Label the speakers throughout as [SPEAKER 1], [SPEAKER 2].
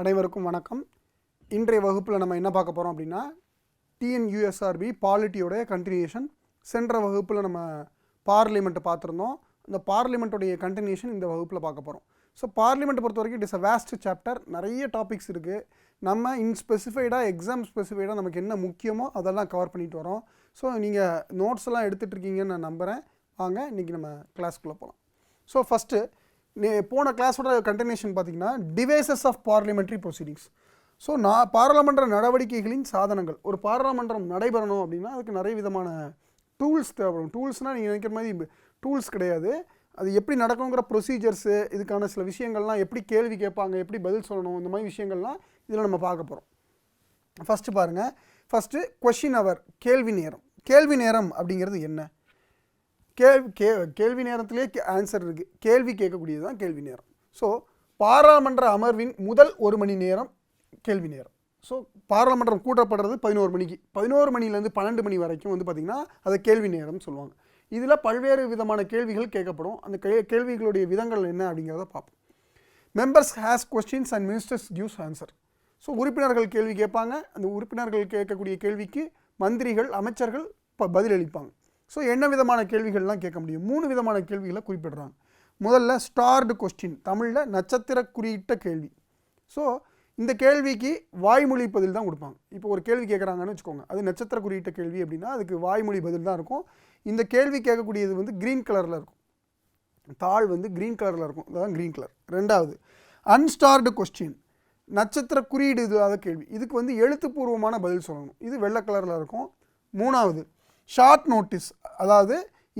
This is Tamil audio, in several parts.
[SPEAKER 1] அனைவருக்கும் வணக்கம். இன்றைய வகுப்பில் நம்ம என்ன பார்க்க போகிறோம் அப்படின்னா டிஎன்யூஎஸ்ஆர்பி பாலிட்டியோடைய கண்டினியூஷன் சென்ற வகுப்பில் நம்ம பார்லிமெண்ட்டை பார்த்துருந்தோம். இந்த பார்லிமெண்ட்டுடைய கண்டினியூஷன் இந்த வகுப்பில் பார்க்க போகிறோம் ஸோ பார்லிமெண்ட் பொறுத்த வரைக்கும் it is a vast chapter நிறைய டாபிக்ஸ் இருக்குது நம்ம இன் ஸ்பெசிஃபைடாக எக்ஸாம் ஸ்பெசிஃபைடாக நமக்கு என்ன முக்கியமோ அதெல்லாம் கவர் பண்ணிட்டு வரோம். ஸோ நீங்கள் நோட்ஸ் எல்லாம் எடுத்துகிட்டு இருக்கீங்கன்னு நான் நம்புகிறேன் வாங்க இன்றைக்கி நம்ம கிளாஸ்க்குள்ளே போகலாம் ஸோ ஃபஸ்ட்டு போன கிளாஸோட கண்டினியூஷன் பார்த்தீங்கன்னா devices of parliamentary proceedings so நான் பாராளுமன்ற நடவடிக்கைகளின் சாதனங்கள். ஒரு பாராளுமன்றம் நடைபெறணும் அப்படின்னா அதுக்கு நிறைய விதமான டூல்ஸ் தேவைப்படும். டூல்ஸ்னால் நீங்கள் நினைக்கிற மாதிரி டூல்ஸ் கிடையாது. அது எப்படி நடக்கணுங்கிற ப்ரொசீஜர்ஸு இதுக்கான சில விஷயங்கள்லாம் எப்படி கேள்வி கேட்பாங்க எப்படி பதில் சொல்லணும் இந்த மாதிரி விஷயங்கள்லாம் இதில் நம்ம பார்க்க போகிறோம் ஃபஸ்ட்டு பாருங்கள் ஃபஸ்ட்டு கொஷின் அவர் கேள்வி நேரம். கேள்வி நேரம் அப்படிங்கிறது என்ன? கேள்வி கே கேள்வி நேரத்திலே ஆன்சர் இருக்குது கேள்வி கேட்கக்கூடியது தான் கேள்வி நேரம். ஸோ பாராளுமன்ற அமர்வின் முதல் ஒரு மணி நேரம் கேள்வி நேரம். ஸோ பாராளுமன்றம் கூட்டப்படுறது பதினோரு மணிக்கு. பதினோரு மணிலேருந்து பன்னெண்டு மணி வரைக்கும் வந்து பார்த்திங்கன்னா அதை கேள்வி நேரம்னு சொல்லுவாங்க. இதில் பல்வேறு விதமான கேள்விகள் கேட்கப்படும். அந்த கே கேள்விகளுடைய விதங்கள் என்ன அப்படிங்கிறத பார்ப்போம். Members has questions and ministers gives answer so உறுப்பினர்கள் கேள்வி கேட்பாங்க. அந்த உறுப்பினர்கள் கேட்கக்கூடிய கேள்விக்கு மந்திரிகள் அமைச்சர்கள் ப பதிலளிப்பாங்க. ஸோ என்ன விதமான கேள்விகள்லாம் கேட்க முடியும்? மூணு விதமான கேள்விகளை குறிப்பிடுறாங்க. முதல்ல ஸ்டார்டு கொஸ்டின் தமிழில் நட்சத்திர குறியிட்ட கேள்வி. ஸோ இந்த கேள்விக்கு வாய்மொழி பதில் தான் கொடுப்பாங்க. இப்போ ஒரு கேள்வி கேட்குறாங்கன்னு வச்சுக்கோங்க. அது நட்சத்திர குறியிட்ட கேள்வி அப்படின்னா அதுக்கு வாய்மொழி பதில் தான் இருக்கும். இந்த கேள்வி கேட்கக்கூடியது வந்து க்ரீன் கலரில் இருக்கும். தாள் வந்து க்ரீன் கலரில் இருக்கும். அதான் க்ரீன் கலர் ரெண்டாவது அன்ஸ்டார்டு கொஸ்டின் நட்சத்திர குறியீடு இல்லாத கேள்வி. இதுக்கு வந்து எழுத்துப்பூர்வமான பதில் சொல்லணும். இது வெள்ளை கலரில் இருக்கும். மூணாவது ஷார்ட் நோட்டீஸ் அதாவது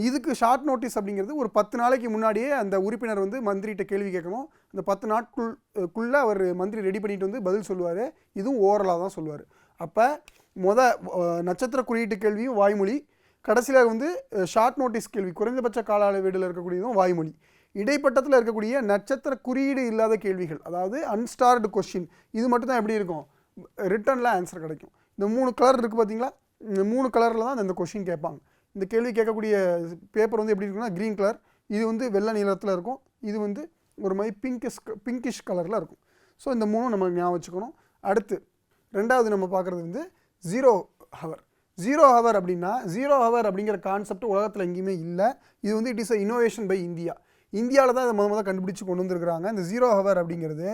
[SPEAKER 1] இதுக்கு ஷார்ட் நோட்டீஸ் அப்படிங்கிறது ஒரு பத்து நாளைக்கு முன்னாடியே அந்த உறுப்பினர் வந்து மந்திரிகிட்ட கேள்வி கேட்கணும். அந்த பத்து நாட்குள் குள்ளே அவர் மந்திரி ரெடி பண்ணிட்டு வந்து பதில் சொல்லுவார். இதுவும் ஓரலாக தான் சொல்லுவார். அப்போ மொத நட்சத்திர குறியீட்டு கேள்வியும் வாய்மொழி. கடைசியில் வந்து ஷார்ட் நோட்டீஸ் கேள்வி குறைந்தபட்ச கால அளவீடில் இருக்கக்கூடியதும் வாய்மொழி. இடைப்பட்டத்தில் இருக்கக்கூடிய நட்சத்திர குறியீடு இல்லாத கேள்விகள் அதாவது அன்ஸ்டார்டு கொஷின் இது மட்டும் தான் எப்படி இருக்கும்? ரிட்டனில் ஆன்சர் கிடைக்கும். இந்த மூணு கலர் இருக்குது பார்த்தீங்களா இந்த மூணு கலரில் தான் இந்த கொஷின் கேட்பாங்க. இந்த கேள்வி கேட்கக்கூடிய பேப்பர் வந்து எப்படி இருக்குன்னா க்ரீன் கலர் இது வந்து வெள்ளை நீளத்தில் இருக்கும். இது வந்து ஒரு மாதிரி பிங்கிஷ் பிங்கிஷ் கலரில் இருக்கும். ஸோ இந்த மூணும் நம்ம ஞாபகம் வச்சுக்கணும். அடுத்து ரெண்டாவது நம்ம பார்க்குறது வந்து ஜீரோ ஹவர் ஜீரோ ஹவர் அப்படின்னா ஜீரோ ஹவர் அப்படிங்கிற கான்செப்ட் உலகத்தில் எங்கேயுமே இல்லை. இது வந்து it is a innovation by India இந்தியாவில் தான் இதை முத முதல் கண்டுபிடிச்சு கொண்டு வந்திருக்கிறாங்க. இந்த ஜீரோ ஹவர் அப்படிங்கிறது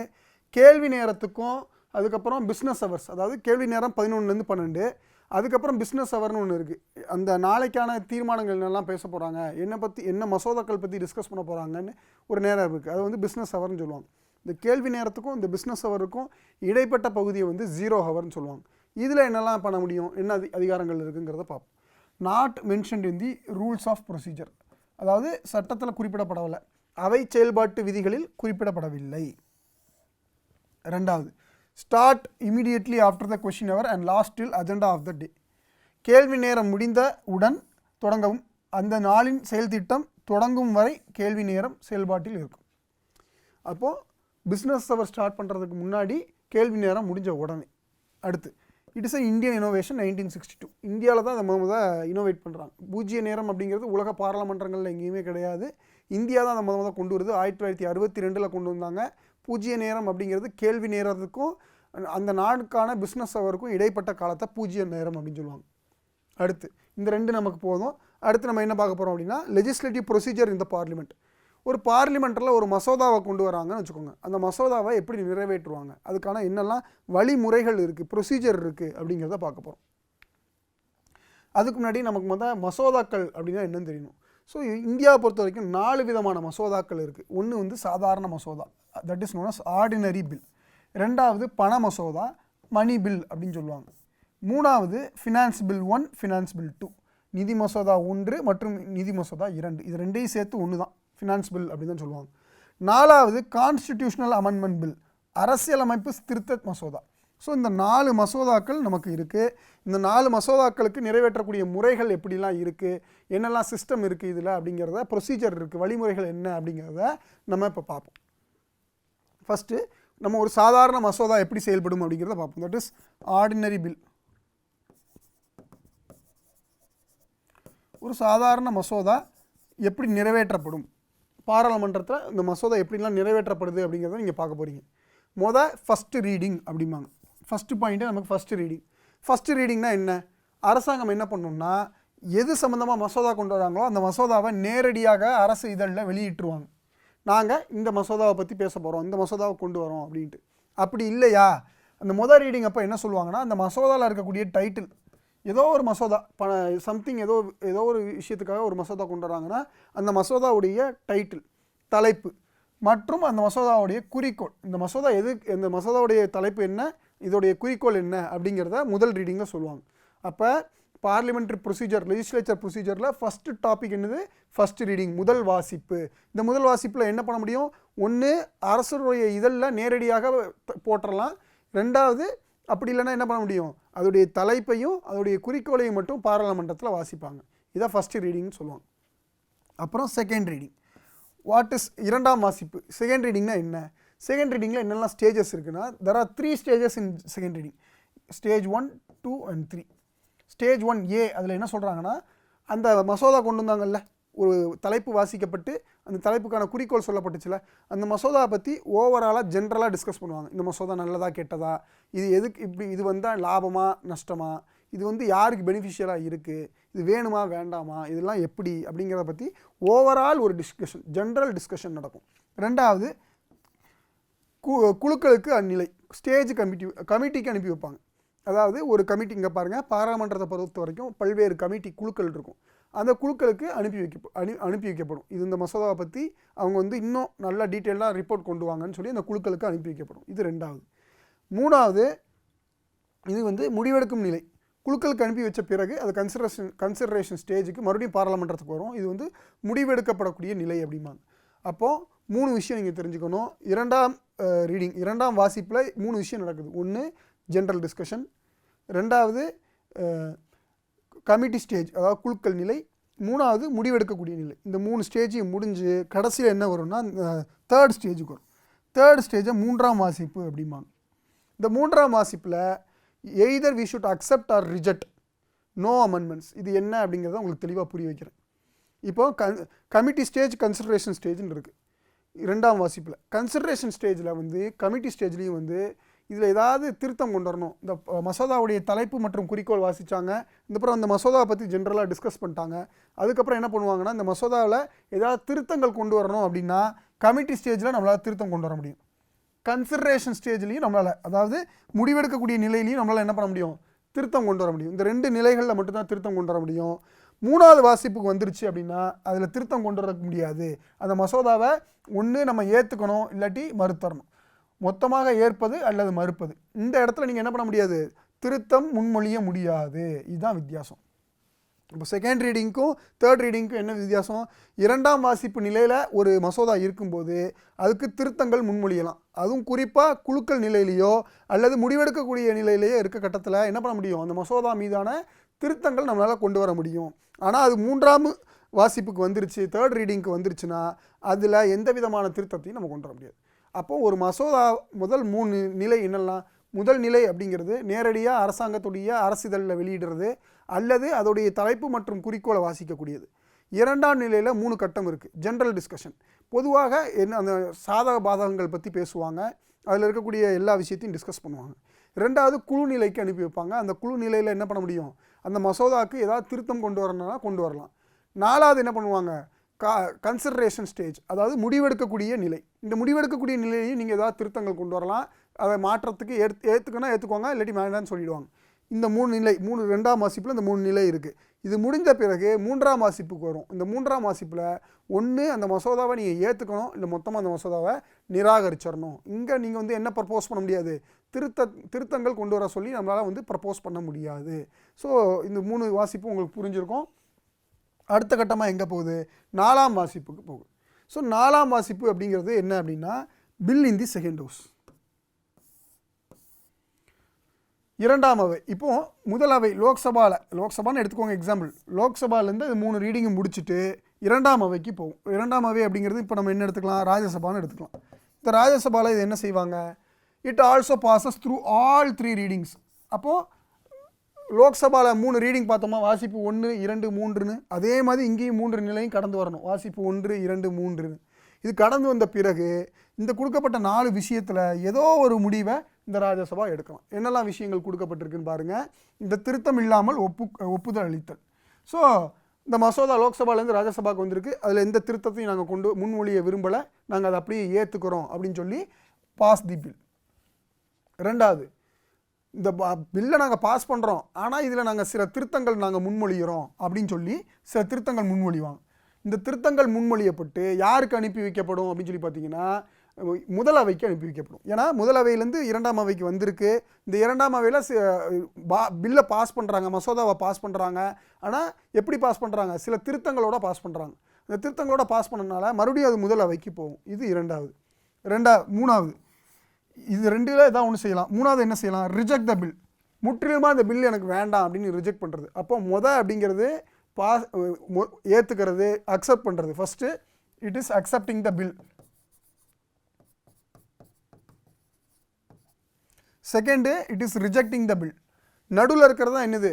[SPEAKER 1] கேள்வி நேரத்துக்கும் அதுக்கப்புறம் பிஸ்னஸ் ஹவர்ஸ் அதாவது கேள்வி நேரம் பதினொன்றுலேருந்து பன்னெண்டு. அதுக்கப்புறம் பிஸ்னஸ் அவர்னு ஒன்று இருக்குது அந்த நாளைக்கான தீர்மானங்கள் என்னெல்லாம் பேச போகிறாங்க என்னை பற்றி என்ன மசோதாக்கள் பற்றி டிஸ்கஸ் பண்ண போகிறாங்கன்னு ஒரு நேரம் இருக்குது அது வந்து பிஸ்னஸ் ஹவர்னு சொல்லுவாங்க. இந்த கேள்வி நேரத்துக்கும் இந்த பிஸ்னஸ் ஹவருக்கும் இடைப்பட்ட பகுதியை வந்து ஜீரோ ஹவர்னு சொல்லுவாங்க. இதில் என்னெல்லாம் பண்ண முடியும்? என்ன அதி அதிகாரங்கள் இருக்குங்கிறத பார்ப்போம். Not mentioned in the rules of procedure அதாவது சட்டத்தில் குறிப்பிடப்படவில்லை. அவை செயல்பாட்டு விதிகளில் குறிப்பிடப்படவில்லை. ரெண்டாவது start immediately after the question hour and last till agenda of the day கேள்வி நேரம் முடிந்த உடன் தொடங்கவும். அந்த நாளின் செயல் திட்டம் தொடங்கும் வரை கேள்வி நேரம் செயல்பாட்டில் இருக்கும். அப்போது பிஸ்னஸ் அவர் ஸ்டார்ட் பண்ணுறதுக்கு முன்னாடி கேள்வி நேரம் முடிஞ்ச உடனே. அடுத்து it is a Indian innovation nineteen sixty two இந்தியாவில் தான் அதை முத இனோவேட் பண்ணுறாங்க பூஜ்ய நேரம் அப்படிங்கிறது உலக பாராளுமன்றங்களில் எங்கேயுமே கிடையாது. இந்தியா தான் அதை முத முத கொண்டு வருது. ஆயிரத்தி தொள்ளாயிரத்தி அறுபத்தி ரெண்டில் கொண்டு வந்தாங்க. பூஜ்ய நேரம் அப்படிங்கிறது கேள்வி நேரத்துக்கும் அந்த நாளுக்கான பிஸ்னஸ் அவருக்கும் இடைப்பட்ட காலத்தை பூஜ்ய நேரம் அப்படின்னு சொல்லுவாங்க. அடுத்து இந்த ரெண்டு நமக்கு போதும். அடுத்து நம்ம என்ன பார்க்க போகிறோம் அப்படின்னா லெஜிஸ்லேட்டிவ் ப்ரொசீஜர் இந்த பார்லிமெண்ட் ஒரு பார்லிமெண்ட்டில் ஒரு மசோதாவை கொண்டு வராங்கன்னு வச்சுக்கோங்க. அந்த மசோதாவை எப்படி நிறைவேற்றுவாங்க? அதுக்கான என்னெல்லாம் வழிமுறைகள் இருக்குது ப்ரொசீஜர் இருக்குது அப்படிங்கிறத பார்க்க போகிறோம் அதுக்கு முன்னாடி நமக்கு மொதல் மசோதாக்கள் அப்படின்னா என்னன்னு தெரியணும். ஸோ இந்தியாவை பொறுத்த வரைக்கும் நாலு விதமான மசோதாக்கள் இருக்குது ஒன்று வந்து சாதாரண மசோதா. That is known as ordinary bill ரெண்டாவது பண மசோதா மணி பில் அப்படின்னு சொல்லுவாங்க. மூணாவது finance bill one finance bill two நிதி மசோதா ஒன்று மற்றும் நிதி மசோதா இரண்டு. இது ரெண்டையும் சேர்த்து ஒன்று தான் ஃபினான்ஸ் பில் அப்படின்னு தான் சொல்லுவாங்க. நாலாவது கான்ஸ்டிடியூஷனல் அமெண்ட்மெண்ட் பில் அரசியலமைப்பு திருத்த மசோதா. ஸோ இந்த நாலு மசோதாக்கள் நமக்கு இருக்குது இந்த நாலு மசோதாக்களுக்கு நிறைவேற்றக்கூடிய முறைகள் எப்படிலாம் இருக்குது என்னெல்லாம் சிஸ்டம் இருக்குது இதில் அப்படிங்கிறத ப்ரொசீஜர் இருக்குது வழிமுறைகள் என்ன அப்படிங்கிறத நம்ம இப்போ பார்ப்போம். ஃபஸ்ட்டு நம்ம ஒரு சாதாரண மசோதா எப்படி செயல்படும் அப்படிங்கிறத பார்ப்போம். தட் இஸ் ஆர்டினரி பில் ஒரு சாதாரண மசோதா எப்படி நிறைவேற்றப்படும்? பாராளுமன்றத்தில் இந்த மசோதா எப்படிலாம் நிறைவேற்றப்படுது அப்படிங்கிறத நீங்கள் பார்க்க போகிறீங்க மொதல் ஃபஸ்ட்டு ரீடிங் அப்படிம்பாங்க. ஃபஸ்ட்டு பாயிண்ட்டு நமக்கு ஃபஸ்ட்டு ரீடிங் ஃபஸ்ட்டு ரீடிங்னா என்ன? அரசாங்கம் என்ன பண்ணணும்னா எது சம்மந்தமாக மசோதா கொண்டு வராங்களோ அந்த மசோதாவை நேரடியாக அரசு இதழில் வெளியிட்டுருவாங்க. நாங்கள் இந்த மசோதாவை பற்றி பேச போகிறோம் இந்த மசோதாவை கொண்டு வரோம் அப்படின்ட்டு. அப்படி இல்லையா? அந்த மொதல் ரீடிங் அப்போ என்ன சொல்லுவாங்கன்னா அந்த மசோதாவில் இருக்கக்கூடிய டைட்டில் ஏதோ ஒரு மசோதா ப சம்திங் ஏதோ ஏதோ ஒரு விஷயத்துக்காக ஒரு மசோதா கொண்டு வராங்கன்னா அந்த மசோதாவுடைய டைட்டில் தலைப்பு மற்றும் அந்த மசோதாவுடைய குறிக்கோள். இந்த மசோதா எது இந்த மசோதாவுடைய தலைப்பு என்ன இதோடைய குறிக்கோள் என்ன அப்படிங்கிறத முதல் ரீடிங்கில் சொல்லுவாங்க. அப்போ பார்லிமெண்ட்ரி ப்ரொசீஜர் லெஜிஸ்லேச்சர் ப்ரொசீஜரில் ஃபஸ்ட்டு டாபிக் என்னது? ஃபஸ்ட் ரீடிங் முதல் வாசிப்பு. இந்த முதல் வாசிப்பில் என்ன பண்ண முடியும்? ஒன்று அரசுடைய இதழில் நேரடியாக போட்டுடலாம் ரெண்டாவது அப்படி இல்லைன்னா என்ன பண்ண முடியும்? அதோடைய தலைப்பையும் அதோடைய குறிக்கோளையும் மட்டும் பாராளுமன்றத்தில் வாசிப்பாங்க. இதான் ஃபஸ்ட்டு ரீடிங்னு சொல்லுவாங்க. அப்புறம் செகண்ட் ரீடிங் வாட் இஸ் இரண்டாம் வாசிப்பு. செகண்ட் ரீடிங்னா என்ன? செகண்ட் ரீடிங்கில் என்னெல்லாம் ஸ்டேஜஸ் இருக்குன்னா there are three stages in second reading stage one two and three stage one A அதில் என்ன சொல்கிறாங்கன்னா அந்த மசோதா கொண்டு வந்தாங்கல்ல ஒரு தலைப்பு வாசிக்கப்பட்டு அந்த தலைப்புக்கான குறிக்கோள் சொல்லப்பட்டுச்சுல அந்த மசோதாவை பற்றி ஓவராலாக ஜென்ரலாக டிஸ்கஸ் பண்ணுவாங்க. இந்த மசோதா நல்லதா கெட்டதா? இது எதுக்கு இப்படி இது வந்தால் லாபமாக நஷ்டமா? இது வந்து யாருக்கு பெனிஃபிஷியலாக இருக்குது இது வேணுமா வேண்டாமா? இதெல்லாம் எப்படி? அப்படிங்கிறத பற்றி ஓவரால் ஒரு டிஸ்கஷன் ஜென்ரல் டிஸ்கஷன் நடக்கும். ரெண்டாவது கு குழுக்களுக்கு அந்நிலை ஸ்டேஜ் கமிட்டி கமிட்டிக்கு அனுப்பி வைப்பாங்க. அதாவது ஒரு கமிட்டி இங்கே பாருங்கள் பாராளுமன்றத்தை பொறுத்த வரைக்கும் பல்வேறு கமிட்டி குழுக்கள் இருக்கும். அந்த குழுக்களுக்கு அனுப்பி வைக்க அனு அனுப்பி வைக்கப்படும். இது இந்த மசோதாவை பற்றி அவங்க வந்து இன்னும் நல்லா டீட்டெயிலாக ரிப்போர்ட் கொண்டு வாங்கன்னு சொல்லி அந்த குழுக்களுக்கு அனுப்பி வைக்கப்படும். இது ரெண்டாவது. மூணாவது இது வந்து முடிவெடுக்கும் நிலை. குழுக்களுக்கு அனுப்பி வச்ச பிறகு அது கன்சிடரேஷன் கன்சிடரேஷன் ஸ்டேஜுக்கு மறுபடியும் பாராளுமன்றத்துக்கு வரும். இது வந்து முடிவெடுக்கப்படக்கூடிய நிலை அப்படிம்பாங்க. அப்போது மூணு விஷயம் நீங்கள் தெரிஞ்சுக்கணும். இரண்டாம் ரீடிங் இரண்டாம் வாசிப்பில் மூணு விஷயம் நடக்குது. ஒன்று ஜென்ரல் டிஸ்கஷன் ரெண்டாவது கமிட்டி ஸ்டேஜ் அதாவது குழுக்கள் நிலை. மூணாவது முடிவெடுக்கக்கூடிய நிலை. இந்த மூணு ஸ்டேஜையும் முடிஞ்சு கடைசியில் என்ன வரும்னா தேர்ட் ஸ்டேஜுக்கு வரும். தேர்ட் ஸ்டேஜை மூன்றாம் வாசிப்பு அப்படிம்பாங்க. இந்த மூன்றாம் வாசிப்பில் either we should accept or reject no amendments இது என்ன அப்படிங்கிறத உங்களுக்கு தெளிவாக புரிய வைக்கிறேன். இப்போ க கமிட்டி ஸ்டேஜ் கன்சிடரேஷன் ஸ்டேஜ்னு இருக்குது இரண்டாம் வாசிப்பில். கன்சிடரேஷன் ஸ்டேஜில் வந்து கமிட்டி ஸ்டேஜ்லேயும் வந்து இதில் ஏதாவது திருத்தம் கொண்டு வரணும். இந்த மசோதாவுடைய தலைப்பு மற்றும் குறிக்கோள் வாசித்தாங்க இதுக்கப்புறம் அந்த மசோதாவை பற்றி ஜென்ரலாக டிஸ்கஸ் பண்ணிட்டாங்க. அதுக்கப்புறம் என்ன பண்ணுவாங்கன்னா இந்த மசோதாவில் ஏதாவது திருத்தங்கள் கொண்டு வரணும் அப்படின்னா கமிட்டி ஸ்டேஜில் நம்மளால் திருத்தம் கொண்டு வர முடியும். கன்சிடரேஷன் ஸ்டேஜ்லேயும் நம்மளால் அதாவது முடிவெடுக்கக்கூடிய நிலையிலையும் நம்மளால் என்ன பண்ண முடியும்? திருத்தம் கொண்டு வர முடியும். இந்த ரெண்டு நிலைகளில் மட்டும்தான் திருத்தம் கொண்டு வர முடியும். மூணாவது வாசிப்புக்கு வந்துருச்சு அப்படின்னா அதில் திருத்தம் கொண்டு வர முடியாது. அந்த மசோதாவை ஒன்று நம்ம ஏற்றுக்கணும் இல்லாட்டி மறுத்தரணும். மொத்தமாக ஏற்பது அல்லது மறுப்பது. இந்த இடத்துல நீங்கள் என்ன பண்ண முடியாது? திருத்தம் முன்மொழிய முடியாது. இதுதான் வித்தியாசம். இப்போ செகண்ட் ரீடிங்க்கும் தேர்ட் ரீடிங்க்கும் என்ன வித்தியாசம்? இரண்டாம் வாசிப்பு நிலையில் ஒரு மசோதா இருக்கும்போது அதுக்கு திருத்தங்கள் முன்மொழியலாம். அதுவும் குறிப்பாக குழுக்கள் நிலையிலேயோ அல்லது முடிவெடுக்கக்கூடிய நிலையிலேயோ இருக்க கட்டத்தில் என்ன பண்ண முடியும்? அந்த மசோதா மீதான திருத்தங்கள் நம்மளால் கொண்டு வர முடியும். ஆனால் அது மூன்றாம் வாசிப்புக்கு வந்துருச்சு தேர்ட் ரீடிங்க்கு வந்துருச்சுன்னா அதில் எந்த விதமான திருத்தத்தையும் நம்ம கொண்டு வர முடியாது. அப்போது ஒரு மசோதா முதல் மூணு நிலை என்னெல்லாம் முதல் நிலை அப்படிங்கிறது நேரடியாக அரசாங்கத்துடைய அரசிதழில் வெளியிடுறது அல்லது அதோடைய தலைப்பு மற்றும் குறிக்கோளை வாசிக்கக்கூடியது. இரண்டாம் நிலையில் மூணு கட்டம் இருக்குது ஜென்ரல் டிஸ்கஷன் பொதுவாக என்ன அந்த சாதக பாதகங்கள் பற்றி பேசுவாங்க அதில் இருக்கக்கூடிய எல்லா விஷயத்தையும் டிஸ்கஸ் பண்ணுவாங்க. ரெண்டாவது குழு நிலைக்கு அனுப்பி வைப்பாங்க. அந்த குழு நிலையில் என்ன பண்ண முடியும்? அந்த மசோதாவுக்கு ஏதாவது திருத்தம் கொண்டு வரணும்னா கொண்டு வரலாம். நாலாவது என்ன பண்ணுவாங்க? கா கன்சிடரேஷன் ஸ்டேஜ் அதாவது முடிவெடுக்கக்கூடிய நிலை. இந்த முடிவெடுக்கக்கூடிய நிலையையும் நீங்கள் ஏதாவது திருத்தங்கள் கொண்டு வரலாம். அதை மாற்றத்துக்கு ஏற்று ஏற்றுக்கணும் ஏற்றுக்கோங்க இல்லாட்டி வேண்டாம்னு சொல்லிடுவாங்க. இந்த மூணு நிலை மூணு ரெண்டாம் வாசிப்பில் இந்த மூணு நிலை இருக்குது இது முடிந்த பிறகு மூன்றாம் வாசிப்புக்கு வரும். இந்த மூன்றாம் வாசிப்பில் ஒன்று அந்த மசோதாவை நீங்கள் ஏற்றுக்கணும் இல்லை மொத்தமாக அந்த மசோதாவை நிராகரிச்சிடணும். இங்கே நீங்கள் வந்து என்ன ப்ரப்போஸ் பண்ண முடியாது? திருத்த திருத்தங்கள் கொண்டு வர சொல்லி நம்மளால் வந்து ப்ரப்போஸ் பண்ண முடியாது. ஸோ இந்த மூணு வாசிப்பு உங்களுக்கு புரிஞ்சிருக்கும். அடுத்த கட்டமாக எங்கே போகுது? நாலாம் வாசிப்புக்கு போகுது. ஸோ நாலாம் வாசிப்பு அப்படிங்கிறது என்ன அப்படின்னா bill in the second house இரண்டாம் அவை. இப்போ முதல் அவை லோக்சபாவில் லோக்சபான்னு எடுத்துக்கோங்க எக்ஸாம்பிள் லோக்சபாலேருந்து அது மூணு ரீடிங்கை முடிச்சுட்டு இரண்டாம் அவைக்கு போகும். இரண்டாம் அவை அப்படிங்கிறது இப்போ நம்ம என்ன எடுத்துக்கலாம்? ராஜ்யசபான்னு எடுத்துக்கலாம். இந்த ராஜ்யசபாவில் இது என்ன செய்வாங்க? It also passes through all three readings அப்போது லோக்சபாவில் மூணு ரீடிங் பார்த்தோமா? வாசிப்பு ஒன்று இரண்டு மூன்றுன்னு. அதே மாதிரி இங்கேயும் மூன்று நிலையும் கடந்து வரணும். வாசிப்பு ஒன்று இரண்டு மூன்றுன்னு. இது கடந்து வந்த பிறகு இந்த கொடுக்கப்பட்ட நாலு விஷயத்தில் ஏதோ ஒரு முடிவை இந்த ராஜ்யசபா எடுக்கலாம். என்னெல்லாம் விஷயங்கள் கொடுக்கப்பட்டிருக்குன்னு பாருங்கள் இந்த திருத்தம் இல்லாமல் ஒப்பு ஒப்புதல் அளித்தல். ஸோ இந்த மசோதா லோக்சபாலேருந்து ராஜ்யசபாவுக்கு வந்திருக்கு. அதில் எந்த திருத்தத்தையும் நாங்கள் கொண்டு முன்மொழியை விரும்பலை. நாங்கள் அதை அப்படியே ஏற்றுக்கிறோம் அப்படின்னு சொல்லி பாஸ் தி பில். ரெண்டாவது இந்த பில்லை நாங்கள் பாஸ் பண்ணுறோம் ஆனால் இதில் நாங்கள் சில திருத்தங்கள் நாங்கள் முன்மொழிகிறோம் அப்படின்னு சொல்லி சில திருத்தங்கள் முன்மொழிவாங்க. இந்த திருத்தங்கள் முன்மொழியப்பட்டு யாருக்கு அனுப்பி வைக்கப்படும் அப்படின்னு சொல்லி பார்த்தீங்கன்னா முதலவைக்கு அனுப்பி வைக்கப்படும். ஏன்னா முதலவையிலேருந்து இரண்டாம் அவைக்கு வந்திருக்கு. இந்த இரண்டாம் அவையில் பா பில்லை பாஸ் பண்ணுறாங்க மசோதாவை பாஸ் பண்ணுறாங்க ஆனால் எப்படி பாஸ் பண்ணுறாங்க சில திருத்தங்களோட பாஸ் பண்ணுறாங்க இந்த திருத்தங்களோட பாஸ் பண்ணனால மறுபடியும் அது முதல் அவைக்கு போகும். இது இரண்டாவது. ரெண்டா மூணாவது. இது ரெண்டுல ஏதாவது ஒன்று செய்யலாம். மூணாவது என்ன செய்யலாம்? ரிஜெக்ட் த பில் முற்றிலுமாக இந்த பில் எனக்கு வேண்டாம் அப்படின்னு ரிஜெக்ட் பண்ணுறது அப்போ முத அப்படிங்கிறது பாஸ் ஏற்றுக்கிறது அக்செப்ட் பண்ணுறது first it is accepting the bill second it is rejecting the bill நடுவில் இருக்கிறது தான் என்னது?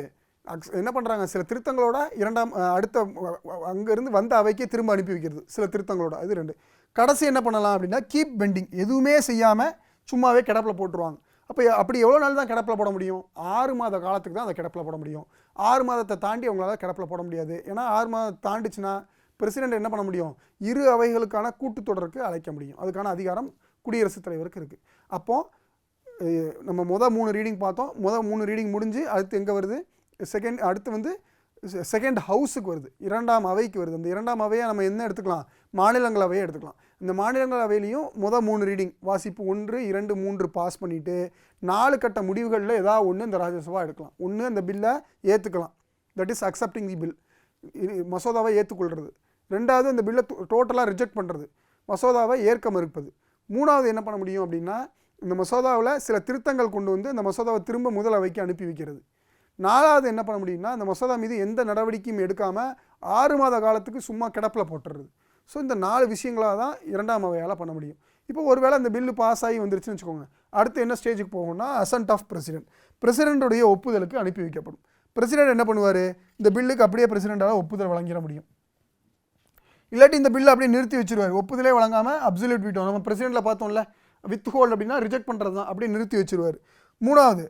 [SPEAKER 1] அக்ஸ் என்ன பண்ணுறாங்க சில திருத்தங்களோட இரண்டாம் அடுத்த அங்கேருந்து வந்த அவைக்கே திரும்ப அனுப்பி வைக்கிறது. சில திருத்தங்களோட. இது ரெண்டு. கடைசி என்ன பண்ணலாம் அப்படின்னா கீப் பெண்டிங் எதுவுமே செய்யாமல் சும்மாவே கிடப்பில் போட்டுருவாங்க. அப்போ அப்படி எவ்வளோ நாள் தான் கிடப்பில் போட முடியும்? ஆறு மாத காலத்துக்கு தான் அதை கிடப்பில் போட முடியும். ஆறு மாதத்தை தாண்டி அவங்களால கிடப்பில் போட முடியாது. ஏன்னா ஆறு மாதம் தாண்டிச்சுன்னா பிரசிடென்ட் என்ன பண்ண முடியும்? இரு அவைகளுக்கான கூட்டுத்தொடருக்கு அழைக்க முடியும். அதுக்கான அதிகாரம் குடியரசுத் தலைவருக்கு இருக்குது அப்போது நம்ம மொதல் மூணு ரீடிங் பார்த்தோம். மொதல் மூணு ரீடிங் முடிஞ்சு அடுத்து எங்கே வருது? செகண்ட் அடுத்து வந்து செகண்ட் ஹவுஸுக்கு வருது. இரண்டாம் அவைக்கு வருது. அந்த இரண்டாம் அவையை நம்ம என்ன எடுத்துக்கலாம்? மாநிலங்களவையை எடுத்துக்கலாம். இந்த மாநிலங்களவையிலையும் மொதல் மூணு ரீடிங் வாசிப்பு ஒன்று இரண்டு மூன்று பாஸ் பண்ணிவிட்டு நாலு கட்ட முடிவுகளில் ஏதாவது ஒன்று இந்த ராஜ்யசபா எடுக்கலாம். ஒன்று அந்த பில்லை ஏற்றுக்கலாம் that is accepting the bill மசோதாவை ஏற்றுக்கொள்கிறது ரெண்டாவது அந்த பில்லை டோட்டலாக ரிஜெக்ட் பண்ணுறது மசோதாவை ஏற்க மறுப்பது. மூணாவது என்ன பண்ண முடியும் அப்படின்னா இந்த மசோதாவில் சில திருத்தங்கள் கொண்டு வந்து இந்த மசோதாவை திரும்ப முதலவைக்கு அனுப்பி வைக்கிறது. நாலாவது என்ன பண்ண முடியும்னா இந்த மசோதா மீது எந்த நடவடிக்கையும் எடுக்காமல் ஆறு மாத காலத்துக்கு சும்மா கிடப்பில் போட்டுறது. ஸோ இந்த நாலு விஷயங்களாக தான் இரண்டாம் அவையால் பண்ண முடியும். இப்போ ஒருவேளை அந்த பில்லு பாஸ் ஆகி வந்துருச்சுன்னு வச்சுக்கோங்க. அடுத்து என்ன ஸ்டேஜுக்கு போகும்னா அசன்ட் ஆஃப் பிரசிடென்ட் பிரசிடென்ட்டுடைய ஒப்புதலுக்கு அனுப்பி வைக்கப்படும். பிரசிடென்ட் என்ன பண்ணுவார்? இந்த பில்லுக்கு அப்படியே பிரசிடென்ட்டால் ஒப்புதல் வழங்கிட முடியும். இல்லாட்டி இந்த பில்லை அப்படியே நிறுத்தி வச்சிருவார். ஒப்புதலே வழங்காமல் அப்சல்யூட் வீட்டோம் நம்ம பிரசிடெண்ட்டில் பார்த்தோம்ல வித் ஹோல்ட் அப்படின்னா ரிஜெக்ட் பண்ணுறது தான் அப்படியே நிறுத்தி வச்சிருவார். மூணாவது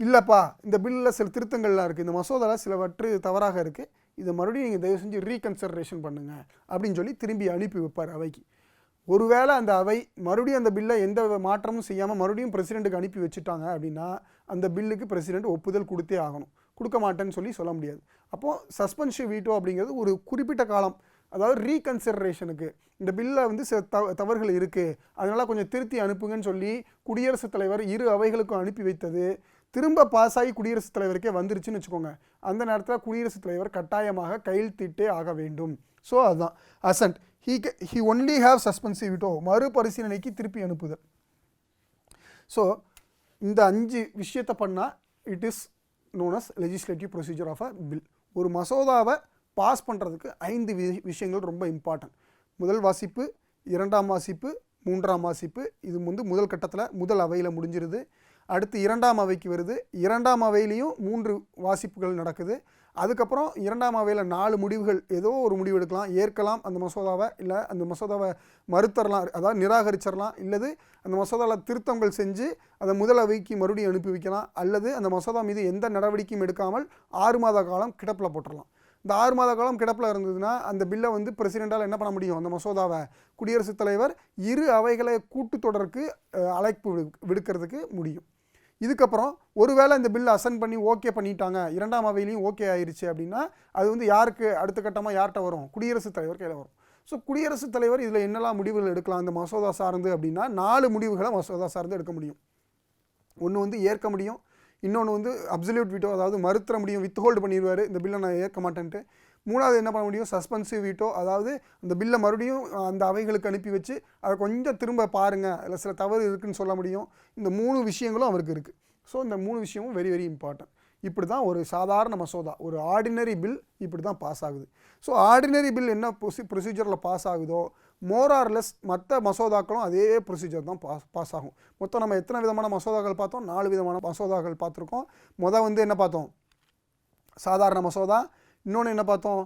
[SPEAKER 1] இல்லைப்பா இந்த பில்லில் சில திருத்தங்கள்லாம் இருக்குது இந்த மசோதாவில் சிலவற்று தவறாக இருக்குது இதை மறுபடியும் நீங்கள் தயவு செஞ்சு ரீகன்சிடரேஷன் பண்ணுங்கள் அப்படின்னு சொல்லி திரும்பி அனுப்பி வைப்பார் அவைக்கு. ஒருவேளை அந்த அவை மறுபடியும் அந்த பில்லை எந்த மாற்றமும் செய்யாமல் மறுபடியும் பிரசிடெண்ட்டுக்கு அனுப்பி வச்சுட்டாங்க அப்படின்னா அந்த பில்லுக்கு பிரசிடெண்ட் ஒப்புதல் கொடுத்தே ஆகணும். கொடுக்க மாட்டேன்னு சொல்லி சொல்ல முடியாது. அப்போது சஸ்பென்ஷன் வீட்டோ அப்படிங்கிறது ஒரு குறிப்பிட்ட காலம் அதாவது ரீகன்சிடரேஷனுக்கு இந்த பில்லை வந்து சில தவ தவறுகள் இருக்குது அதனால் கொஞ்சம் திருத்தி அனுப்புங்கன்னு சொல்லி குடியரசுத் தலைவர் இரு அவைகளுக்கும் அனுப்பி வைத்தது. திரும்ப பாஸ் ஆகி குடியரசுத் தலைவருக்கே வந்துருச்சுன்னு வச்சுக்கோங்க. அந்த நேரத்தில் குடியரசுத் தலைவர் கட்டாயமாக கையெழுத்திட்டே ஆக வேண்டும். ஸோ அதுதான். Assent he he only have suspensive veto மறுபரிசீலனைக்கு திருப்பி அனுப்புதல். ஸோ இந்த அஞ்சு விஷயத்தை பண்ணால் it is known as legislative procedure of a bill ஒரு மசோதாவை பாஸ் பண்ணுறதுக்கு ஐந்து வி விஷயங்கள் ரொம்ப இம்பார்ட்டன்ட் முதல் வாசிப்பு இரண்டாம் வாசிப்பு மூன்றாம் வாசிப்பு இது வந்து முதல் கட்டத்தில் முதல் அவையில் முடிஞ்சிருது. அடுத்து இரண்டாம் அவைக்கு வருது. இரண்டாம் அவையிலையும் மூன்று வாசிப்புகள் நடக்குது. அதுக்கப்புறம் இரண்டாம் அவையில் நாலு முடிவுகள் ஏதோ ஒரு முடிவு எடுக்கலாம். ஏற்கலாம் அந்த மசோதாவை இல்லை அந்த மசோதாவை மறுத்தரலாம் அதாவது நிராகரிச்சிடலாம் இல்லது அந்த மசோதாவில் திருத்தங்கள் செஞ்சு அதை முதல் அவைக்கு மறுபடியும் அனுப்பி வைக்கலாம் அல்லது அந்த மசோதா மீது எந்த நடவடிக்கையும் எடுக்காமல் ஆறு மாத காலம் கிடப்பில் போட்டுடலாம் இந்த ஆறு மாத காலம் கிடப்பில் இருந்ததுன்னா அந்த பில்லை வந்து பிரசிடெண்டால் என்ன பண்ண முடியும்? அந்த மசோதாவை. குடியரசுத் தலைவர் இரு அவைகளை கூட்டுத்தொடருக்கு தொடருக்கு அழைப்பு விடு விடுக்கிறதுக்கு முடியும். இதுக்கப்புறம் ஒருவேளை இந்த பில் அசன் பண்ணி ஓகே பண்ணிட்டாங்க இரண்டாம் அவையிலையும் ஓகே ஆயிடுச்சு அப்படின்னா அது வந்து யாருக்கு அடுத்த கட்டமாக யார்கிட்ட வரும்? குடியரசுத் தலைவர் கையில் வரும். ஸோ குடியரசுத் தலைவர் இதில் என்னெல்லாம் முடிவுகள் எடுக்கலாம்? இந்த மசோதா சார்ந்து அப்படின்னா நாலு முடிவுகளை மசோதா சார்ந்து எடுக்க முடியும். ஒன்று வந்து ஏற்க முடியும் இன்னொன்று வந்து அப்சல்யூட் வீட்டோ அதாவது மறுத்துற முடியும் வித் ஹோல்டு பண்ணிடுவார் இந்த பில்லை நான் ஏற்க மாட்டேன்ட்டு. மூணாவது என்ன பண்ண முடியும்? சஸ்பென்சிவ் வீட்டோ அதாவது அந்த பில்லை மறுபடியும் அந்த அவைகளுக்கு அனுப்பி வச்சு அதை கொஞ்சம் திரும்ப பாருங்கள் அதில் சில தவறு இருக்குதுன்னு சொல்ல முடியும். இந்த மூணு விஷயங்களும் அவருக்கு இருக்குது ஸோ இந்த மூணு விஷயமும் வெரி வெரி இம்பார்ட்டன்ட் இப்படி தான் ஒரு சாதாரண மசோதா ஒரு ஆர்டினரி பில் இப்படி தான் பாஸ் ஆகுது. ஸோ ஆர்டினரி பில் என்ன ப்ரொசி ப்ரொசீஜரில் பாஸ் ஆகுதோ மோரார்லெஸ் மற்ற மசோதாக்களும் அதே ப்ரொசீஜர் தான் பாஸ் பாஸ் ஆகும். மொத்தம் நம்ம எத்தனை விதமான மசோதாக்கள் பார்த்தோம்? நாலு விதமான மசோதாக்கள் பார்த்துருக்கோம். மொதல் வந்து என்ன பார்த்தோம்? சாதாரண மசோதா இன்னொன்று என்ன பார்த்தோம்?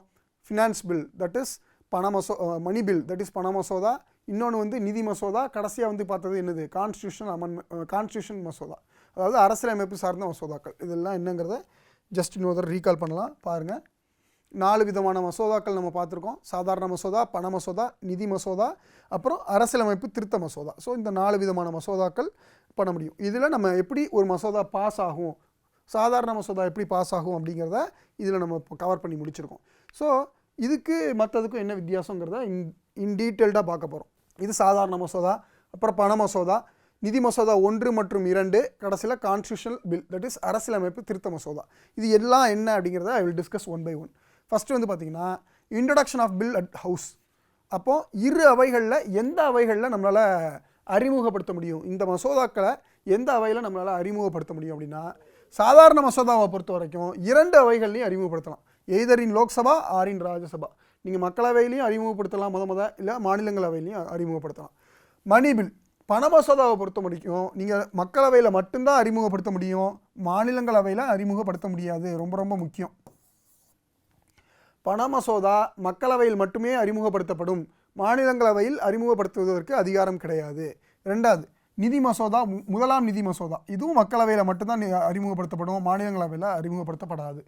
[SPEAKER 1] ஃபினான்ஸ் பில் தட் இஸ் பண மசோ மணி பில் தட் இஸ் பண மசோதா. இன்னொன்று வந்து நிதி மசோதா. கடைசியாக வந்து பார்த்தது என்னது? கான்ஸ்டியூஷன் அமன் கான்ஸ்டியூஷன் மசோதா. அதாவது அரசியலமைப்பு சார்ந்த மசோதாக்கள். இதெல்லாம் என்னங்கிறத ஜஸ்ட் இன்னொரு ரீகால் பண்ணலாம். பாருங்கள் நாலு விதமான மசோதாக்கள் நம்ம பார்த்துருக்கோம். சாதாரண மசோதா பண மசோதா நிதி மசோதா அப்புறம் அரசியலமைப்பு திருத்த மசோதா. ஸோ இந்த நாலு விதமான மசோதாக்கள் பண்ண முடியும். இதில் நம்ம எப்படி ஒரு மசோதா பாஸ் ஆகும்? சாதாரண மசோதா எப்படி பாஸ் ஆகும் அப்படிங்கிறத இதில் நம்ம இப்போ கவர் பண்ணி முடிச்சிருக்கோம். ஸோ இதுக்கு மற்றதுக்கும் என்ன வித்தியாசங்கிறத இன் இன் டீட்டெயில்டாக பார்க்க போகிறோம் இது சாதாரண மசோதா அப்புறம் பண மசோதா நிதி மசோதா ஒன்று மற்றும் இரண்டு கடைசியில் கான்ஸ்டியூஷனல் பில் தட் இஸ் அரசியலமைப்பு திருத்த மசோதா. இது எல்லாம் என்ன அப்படிங்கிறத I will discuss one by one first வந்து பார்த்திங்கன்னா introduction of bill at house அப்போது இரு அவைகளில் எந்த அவைகளில் நம்மளால் அறிமுகப்படுத்த முடியும்? இந்த மசோதாக்களை எந்த அவையில் நம்மளால் அறிமுகப்படுத்த முடியும் அப்படின்னா சாதாரண மசோதாவை பொறுத்த வரைக்கும் இரண்டு அவைகள்லையும் அறிமுகப்படுத்தலாம். எய்தரின் லோக்சபா ஆரின் ராஜ்யசபா. நீங்கள் மக்களவையிலையும் அறிமுகப்படுத்தலாம் முத முத இல்லை மாநிலங்களவையிலையும் அறிமுகப்படுத்தலாம். Money bill. பண மசோதாவை பொறுத்த முடிக்கும் நீங்கள் மக்களவையில் மட்டும்தான் அறிமுகப்படுத்த முடியும் மாநிலங்களவையில் அறிமுகப்படுத்த முடியாது. ரொம்ப ரொம்ப முக்கியம். பண மசோதா மக்களவையில் மட்டுமே அறிமுகப்படுத்தப்படும் மாநிலங்களவையில் அறிமுகப்படுத்துவதற்கு அதிகாரம் கிடையாது. ரெண்டாவது நிதி மசோதா முதலாம் நிதி மசோதா. இதுவும் மக்களவையில் மட்டும்தான் அறிமுகப்படுத்தப்படும். மாநிலங்களவையில் அறிமுகப்படுத்தப்படாது.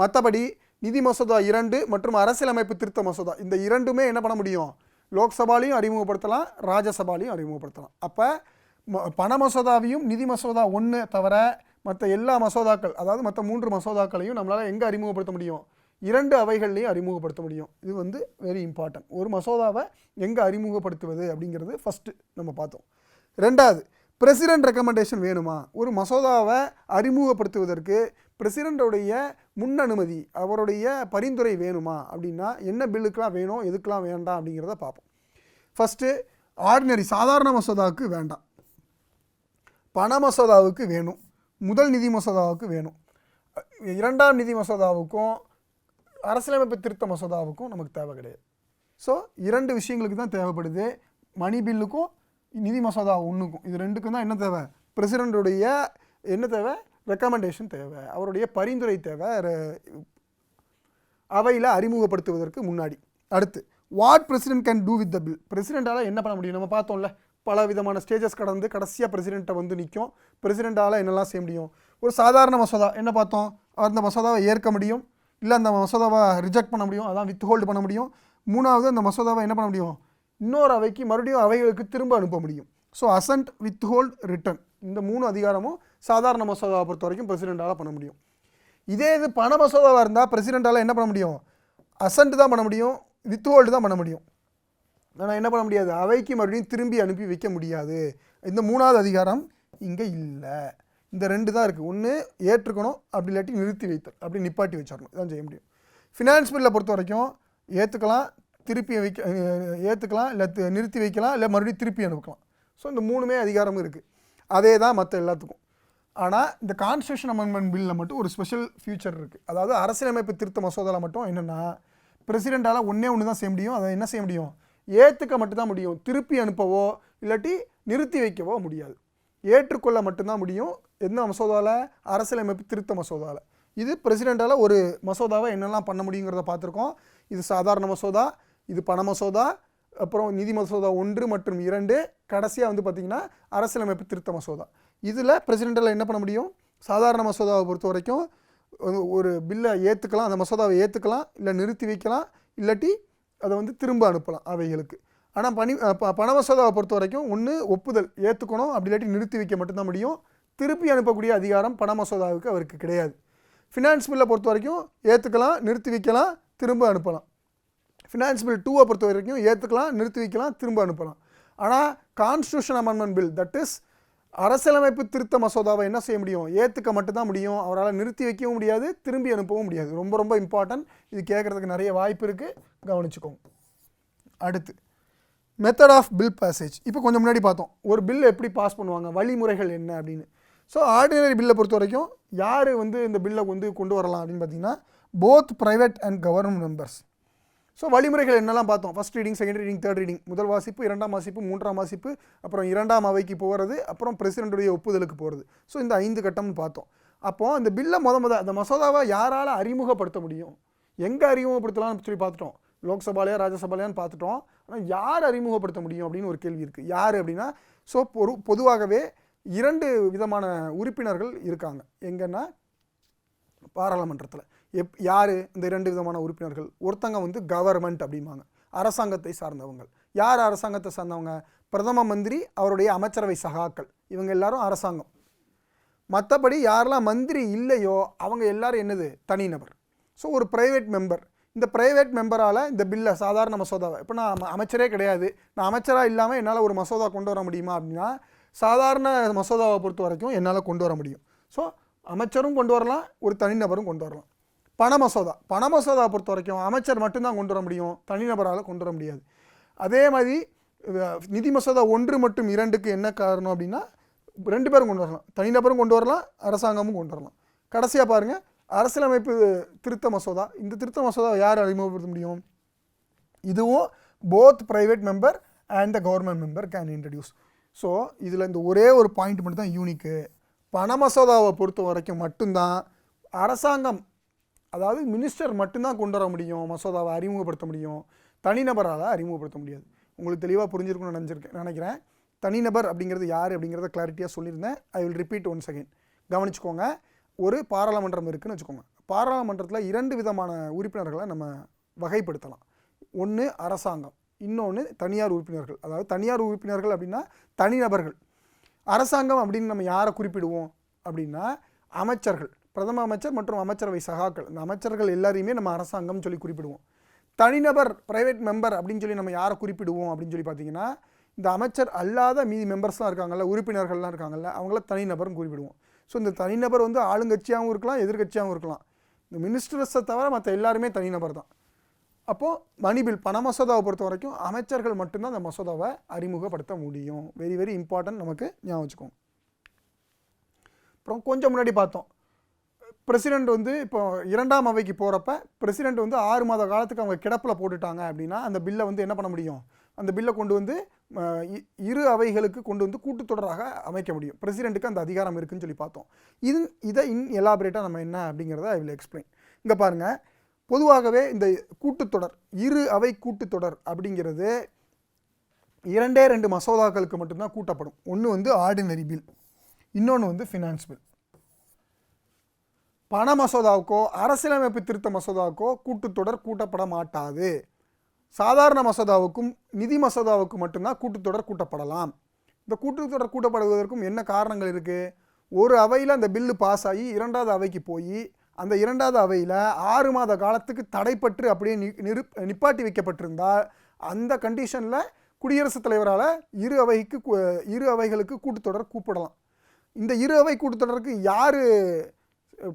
[SPEAKER 1] மற்றபடி நிதி மசோதா இரண்டு மற்றும் அரசியலமைப்பு திருத்த மசோதா. இந்த இரண்டுமே என்ன பண்ண முடியும்? லோக்சபாலையும் அறிமுகப்படுத்தலாம் ராஜ்யசபாலையும் அறிமுகப்படுத்தலாம். அப்போ பண மசோதாவையும் நிதி மசோதா ஒன்று தவிர மற்ற எல்லா மசோதாக்கள் அதாவது மற்ற மூன்று மசோதாக்களையும் நம்மளால் எங்கே அறிமுகப்படுத்த முடியும்? இரண்டு அவைகள்லையும் அறிமுகப்படுத்த முடியும். இது வந்து வெரி இம்பார்ட்டன்ட் ஒரு மசோதாவை எங்கே அறிமுகப்படுத்துவது அப்படிங்கிறது ஃபஸ்ட்டு நம்ம பார்த்தோம். ரெண்டாவது பிரசிடென்ட் ரெக்கமெண்டேஷன் வேணுமா? ஒரு மசோதாவை அறிமுகப்படுத்துவதற்கு பிரசிடெண்ட்டோடைய முன் அனுமதி அவருடைய பரிந்துரை வேணுமா? அப்படின்னா என்ன பில்லுக்கெலாம் வேணும் எதுக்கெலாம் வேண்டாம் அப்படிங்கிறத பார்ப்போம். ஃபஸ்ட்டு ஆர்டினரி சாதாரண மசோதாவுக்கு வேண்டாம். பண மசோதாவுக்கு வேணும். முதல் நிதி மசோதாவுக்கு வேணும். இரண்டாம் நிதி மசோதாவுக்கும் அரசியலமைப்பு திருத்த மசோதாவுக்கும் நமக்கு தேவை கிடையாது. ஸோ இரண்டு விஷயங்களுக்கு தான் தேவைப்படுது. மணி பில்லுக்கும் நிதி மசோதா ஒன்றுக்கும் இது ரெண்டுக்கும் தான் என்ன தேவை? பிரசிடெண்ட்டுடைய என்ன தேவை? ரெக்கமெண்டேஷன் தேவை. அவருடைய பரிந்துரை தேவை. அவையில் அறிமுகப்படுத்துவதற்கு முன்னாடி. அடுத்து what president can do with the bill பிரசிடெண்ட்டால் என்ன பண்ண முடியும்? நம்ம பார்த்தோம்ல பல விதமான ஸ்டேஜஸ் கடந்து கடைசியாக பிரசிடெண்ட்டை வந்து நிற்கும் பிரசிடெண்ட்டால் என்னெல்லாம் செய்ய முடியும்? ஒரு சாதாரண மசோதா. என்ன பார்த்தோம்? அந்த மசோதாவை ஏற்க முடியும். இல்லை அந்த மசோதாவை ரிஜெக்ட் பண்ண முடியும். அதான் வித் ஹோல்டு பண்ண முடியும். மூணாவது அந்த மசோதாவை என்ன பண்ண முடியும்? இன்னொரு அவைக்கு மறுபடியும் அவைகளுக்கு திரும்ப அனுப்ப முடியும். So assent withhold return இந்த மூணு அதிகாரமும் சாதாரண மசோதாவை பொறுத்த வரைக்கும் பிரசிடெண்ட்டால் பண்ண முடியும். இதே இது பண மசோதாவாக இருந்தால் பிரசிடெண்ட்டால் என்ன பண்ண முடியும்? அசன்ட் தான் பண்ண முடியும் வித் ஹோல்டு தான் பண்ண முடியும். ஆனால் என்ன பண்ண முடியாது? அவைக்கு மறுபடியும் திரும்பி அனுப்பி வைக்க முடியாது. இந்த மூணாவது அதிகாரம் இங்கே இல்லை. இந்த ரெண்டு தான் இருக்குது ஒன்று ஏற்றுக்கணும் அப்படி இல்லாட்டி நிறுத்தி வைத்தல். அப்படி நிப்பாட்டி வச்சிடணும். இதான் செய்ய முடியும். ஃபினான்ஸ் பில்லை பொறுத்த வரைக்கும் ஏற்றுக்கலாம் திருப்பி வைக்க ஏற்றுக்கலாம் இல்லை நிறுத்தி வைக்கலாம் இல்லை மறுபடியும் திருப்பி அனுப்பலாம். ஸோ இந்த மூணுமே அதிகாரம் இருக்குது அதே தான் மற்ற எல்லாத்துக்கும். ஆனால் இந்த கான்ஸ்டியூஷன் அமெண்ட்மெண்ட் பில்லில் மட்டும் ஒரு ஸ்பெஷல் ஃபியூச்சர் இருக்குது அதாவது அரசியலமைப்பு திருத்த மசோதாவில் மட்டும் என்னென்னா பிரசிடெண்ட்டால் ஒன்றே ஒன்று தான் செய்ய முடியும். அதை என்ன செய்ய முடியும்? ஏற்றுக்க மட்டும்தான் முடியும். திருப்பி அனுப்பவோ இல்லாட்டி நிறுத்தி வைக்கவோ முடியாது. ஏற்றுக்கொள்ள மட்டும்தான் முடியும். எந்த மசோதாவில் அரசியலமைப்பு திருத்த மசோதாவில் இது பிரசிடெண்ட்டால் ஒரு மசோதாவை என்னெல்லாம் பண்ண முடியுங்கிறத பார்த்துருக்கோம். இது சாதாரண மசோதா. இது பண மசோதா அப்புறம் நிதி மசோதா ஒன்று மற்றும் இரண்டு கடைசியாக வந்து பார்த்திங்கன்னா அரசியலமைப்பு திருத்த மசோதா. இதில் பிரசிடெண்ட்டில் என்ன பண்ண முடியும்? சாதாரண மசோதாவை பொறுத்த வரைக்கும் ஒரு- ஒரு பில்லை ஏற்றுக்கலாம் அந்த மசோதாவை ஏற்றுக்கலாம் இல்லை நிறுத்தி வைக்கலாம் இல்லாட்டி அதை வந்து திரும்ப அனுப்பலாம் அவைகளுக்கு. ஆனால் பணி ப- பண மசோதாவை பொறுத்த வரைக்கும் ஒன்று ஒப்புதல் ஏற்றுக்கணும் அப்படி இல்லாட்டி நிறுத்தி வைக்க மட்டும்தான் முடியும். திருப்பி அனுப்பக்கூடிய அதிகாரம் பண மசோதாவுக்கு அவருக்கு கிடையாது. ஃபினான்ஸ் பில்லை பொறுத்த வரைக்கும் ஏற்றுக்கலாம் நிறுத்தி வைக்கலாம் திரும்ப அனுப்பலாம். ஃபினான்ஸ் பில் டூவை பொறுத்த வரைக்கும் ஏற்றுக்கலாம் நிறுத்தி வைக்கலாம் திரும்ப அனுப்பலாம். ஆனால் constitution amendment bill that is அரசியலமைப்பு திருத்த மசோதாவை என்ன செய்ய முடியும்? ஏற்றுக்க மட்டும்தான் முடியும். அவரால் நிறுத்தி வைக்கவும் முடியாது திரும்பி அனுப்பவும் முடியாது. ரொம்ப ரொம்ப இம்பார்ட்டன்ட் இது கேட்குறதுக்கு நிறைய வாய்ப்பு இருக்குது கவனிச்சுக்கோங்க. அடுத்து மெத்தட் ஆஃப் பில் பேசேஜ் இப்போ கொஞ்சம் முன்னாடி பார்த்தோம். ஒரு பில் எப்படி பாஸ் பண்ணுவாங்க? வழிமுறைகள் என்ன அப்படின்னு. ஸோ ஆர்டினரி பில்லை பொறுத்த வரைக்கும் யார் வந்து இந்த பில்லை வந்து கொண்டு வரலாம் அப்படின்னு பார்த்தீங்கன்னா both private and government members so வழிமுறைகள் என்னெல்லாம் பார்த்தோம்? First reading second reading third reading முதல் வாசிப்பு இரண்டாம் வாசிப்பு மூன்றாம் வாசிப்பு அப்புறம் இரண்டாம் அவைக்கு போகிறது அப்புறம் பிரசிடென்ட்டுடைய ஒப்புதலுக்கு போகிறது ஸோ இந்த ஐந்து கட்டம்னு பார்த்தோம். அப்போது அந்த பில்லை முத முத அந்த மசோதாவை யாரால் அறிமுகப்படுத்த முடியும்? எங்கே அறிமுகப்படுத்தலாம்னு சொல்லி பார்த்துட்டோம். லோக்சபாலையா ராஜ்யசபாலையான்னு பார்த்துட்டோம். ஆனால் யார் அறிமுகப்படுத்த முடியும் அப்படின்னு ஒரு கேள்வி இருக்குது யார் அப்படின்னா ஸோ பொது பொதுவாகவே இரண்டு விதமான உறுப்பினர்கள் இருக்காங்க. எங்கன்னா பாராளுமன்றத்தில். எப் யார்? இந்த இரண்டு விதமான உறுப்பினர்கள். ஒருத்தங்க வந்து கவர்மெண்ட் அப்படிம்பாங்க. அரசாங்கத்தை சார்ந்தவங்க. யார் அரசாங்கத்தை சார்ந்தவங்க? பிரதம மந்திரி அவருடைய அமைச்சரவை சகாக்கள். இவங்க எல்லாரும் அரசாங்கம். மற்றபடி யாரெல்லாம் மந்திரி இல்லையோ அவங்க எல்லாரும் என்னது? தனிநபர் ஸோ ஒரு ப்ரைவேட் மெம்பர் இந்த ப்ரைவேட் மெம்பரால் இந்த பில்லை சாதாரண மசோதாவை இப்போ நான் அமைச்சரே கிடையாது. நான் அமைச்சராக இல்லாமல் என்னால் ஒரு மசோதா கொண்டு வர முடியுமா அப்படின்னா சாதாரண மசோதாவை பொறுத்த வரைக்கும் என்னால் கொண்டு வர முடியும். ஸோ அமைச்சரும் கொண்டு வரலாம் ஒரு தனிநபரும் கொண்டு வரலாம். பண மசோதா. பண மசோதா பொறுத்த வரைக்கும் அமைச்சர் மட்டும்தான் கொண்டு வர முடியும். தனிநபரால் கொண்டு வர முடியாது. அதே மாதிரி நிதி மசோதா ஒன்று மற்றும் இரண்டுக்கு என்ன காரணம் அப்படின்னா ரெண்டு பேரும் கொண்டு வரலாம். தனிநபரும் கொண்டு வரலாம் அரசாங்கமும் கொண்டு வரலாம். கடைசியாக பாருங்கள் அரசியலமைப்பு திருத்த மசோதா. இந்த திருத்த மசோதா யார் அறிமுகப்படுத்த முடியும்? இதுவும் both private member and the government member can introduce so இதில் இந்த ஒரே ஒரு பாயிண்ட் மட்டும் தான் யூனிக்கு பண மசோதாவை பொறுத்த வரைக்கும் மட்டும்தான் அரசாங்கம் அதாவது மினிஸ்டர் மட்டும்தான் கொண்டு வர முடியும் மசோதாவை அறிமுகப்படுத்த முடியும். தனிநபரால் அறிமுகப்படுத்த முடியாது. உங்களுக்கு தெளிவாக புரிஞ்சிருக்கும்னு நினச்சிருக்கேன் நினைக்கிறேன். தனிநபர் அப்படிங்கிறது யார் அப்படிங்கிறத கிளாரிட்டியாக சொல்லியிருந்தேன். I will repeat once again கவனிச்சுக்கோங்க ஒரு பாராளுமன்றம் இருக்குன்னு வச்சுக்கோங்க. பாராளுமன்றத்தில் இரண்டு விதமான உறுப்பினர்களை நம்ம வகைப்படுத்தலாம். ஒன்று அரசாங்கம் இன்னொன்று தனியார் உறுப்பினர்கள். அதாவது தனியார் உறுப்பினர்கள் அப்படின்னா தனிநபர்கள். அரசாங்கம் அப்படின்னு நம்ம யாரை குறிப்பிடுவோம் அப்படின்னா அமைச்சர்கள் பிரதம அமைச்சர் மற்றும் அமைச்சரவை சகாக்கள். இந்த அமைச்சர்கள் எல்லாரையுமே நம்ம அரசாங்கம்னு சொல்லி குறிப்பிடுவோம். தனிநபர் பிரைவேட் மெம்பர் அப்படின்னு சொல்லி நம்ம யாரை குறிப்பிடுவோம் அப்படின்னு சொல்லி பார்த்தீங்கன்னா இந்த அமைச்சர் அல்லாத மீதி மெம்பர்ஸ்லாம் இருக்காங்கல்ல உறுப்பினர்கள்லாம் இருக்காங்கல்ல அவங்கள தனிநபர்னு குறிப்பிடுவோம். ஸோ இந்த தனிநபர் வந்து ஆளுங்கட்சியாகவும் இருக்கலாம் எதிர்க்கட்சியாகவும் இருக்கலாம். இந்த மினிஸ்டர்ஸை தவிர மற்ற எல்லாருமே தனிநபர் தான். அப்போது மணி பில் பண மசோதாவை பொறுத்த வரைக்கும் அமைச்சர்கள் மட்டும்தான் அந்த மசோதாவை அறிமுகப்படுத்த முடியும். வெரி வெரி இம்பார்ட்டன்ட் நமக்கு ஞாபகம் வச்சுக்கோங்க. அப்புறம் கொஞ்சம் முன்னாடி பார்த்தோம். பிரசிடெண்ட் வந்து இப்போ இரண்டாம் அவைக்கு போகிறப்ப பிரசிடெண்ட் வந்து ஆறு மாத காலத்துக்கு அவங்க கிடப்பில் போட்டுட்டாங்க அப்படின்னா அந்த பில்லை வந்து என்ன பண்ண முடியும்? அந்த பில்லை கொண்டு வந்து இரு அவைகளுக்கு கொண்டு வந்து கூட்டுத்தொடராக அமைக்க முடியும். பிரசிடெண்ட்டுக்கு அந்த அதிகாரம் இருக்குதுன்னு சொல்லி பார்த்தோம். இது இதை இன் எலாபரேட்டாக நம்ம என்ன அப்படிங்கிறத ஐ வில் எக்ஸ்பிளைன் இங்கே பாருங்கள் பொதுவாகவே இந்த கூட்டுத்தொடர் இரு அவை கூட்டுத்தொடர் அப்படிங்கிறது இரண்டே ரெண்டு மசோதாக்களுக்கு மட்டும்தான் கூட்டப்படும். ஒன்று வந்து ஆர்டினரி பில் இன்னொன்று வந்து ஃபினான்ஸ் பில் பண மசோதாவுக்கோ அரசியலமைப்பு திருத்த மசோதாவுக்கோ கூட்டுத்தொடர் கூட்டப்பட மாட்டாது. சாதாரண மசோதாவுக்கும் நிதி மசோதாவுக்கும் மட்டும்தான் கூட்டுத்தொடர் கூட்டப்படலாம். இந்த கூட்டுத்தொடர் கூட்டப்படுவதற்கும் என்ன காரணங்கள் இருக்குது ஒரு அவையில் அந்த பில்லு பாஸ் ஆகி இரண்டாவது அவைக்கு போய் அந்த இரண்டாவது அவையில் ஆறு மாத காலத்துக்கு தடைப்பட்டு அப்படியே நி நிரு நிப்பாட்டி வைக்கப்பட்டிருந்தால் அந்த கண்டிஷனில் குடியரசுத் தலைவரால் இரு அவைக்கு இரு அவைகளுக்கு கூட்டுத்தொடர் கூப்பிடலாம். இந்த இரு அவை கூட்டத்தொடருக்கு யார்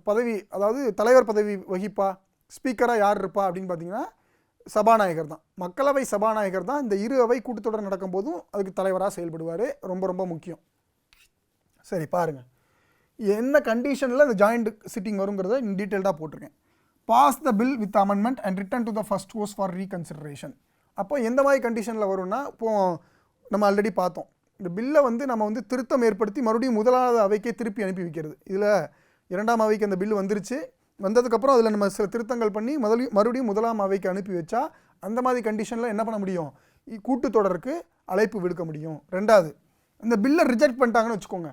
[SPEAKER 1] பதவி அதாவது தலைவர் பதவி வகிப்பா? ஸ்பீக்கராக யார் இருப்பா அப்படின்னு பார்த்தீங்கன்னா சபாநாயகர் தான். மக்களவை சபாநாயகர் தான் இந்த இரு அவை கூட்டத்தொடர் நடக்கும்போதும் அதுக்கு தலைவராக செயல்படுவார். ரொம்ப ரொம்ப முக்கியம். சரி பாருங்கள் என்ன கண்டிஷனில் இந்த ஜாயிண்ட் சிட்டிங் வருங்கிறத டீட்டெயில்டாக போட்டிருக்கேன். Pass the bill with amendment and return to the first course for reconsideration அப்போ எந்த மாதிரி கண்டிஷனில் வரும்னா இப்போ நம்ம ஆல்ரெடி பார்த்தோம். இந்த பில்லை வந்து நம்ம வந்து திருத்தம் ஏற்படுத்தி மறுபடியும் முதலாவது அவைக்கே திருப்பி அனுப்பி வைக்கிறது. இதில் இரண்டாம் அவைக்கு அந்த பில் வந்துருச்சு. வந்ததுக்கப்புறம் அதில் நம்ம சில திருத்தங்கள் பண்ணி முதல் மறுபடியும் முதலாம் அவைக்கு அனுப்பி வச்சா அந்த மாதிரி கண்டிஷனில் என்ன பண்ண முடியும்? கூட்டுத்தொடருக்கு அழைப்பு விடுக்க முடியும். ரெண்டாவது இந்த பில்லை ரிஜெக்ட் பண்ணிட்டாங்கன்னு வச்சுக்கோங்க.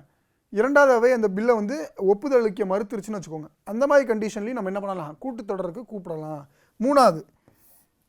[SPEAKER 1] இரண்டாவதாகவே அந்த பில்லை வந்து ஒப்புதல் அளிக்க மறுத்துருச்சுன்னு வச்சுக்கோங்க. அந்த மாதிரி கண்டிஷன்லையும் நம்ம என்ன பண்ணலாம்? கூட்டுத்தொடருக்கு கூப்பிடலாம். மூணாவது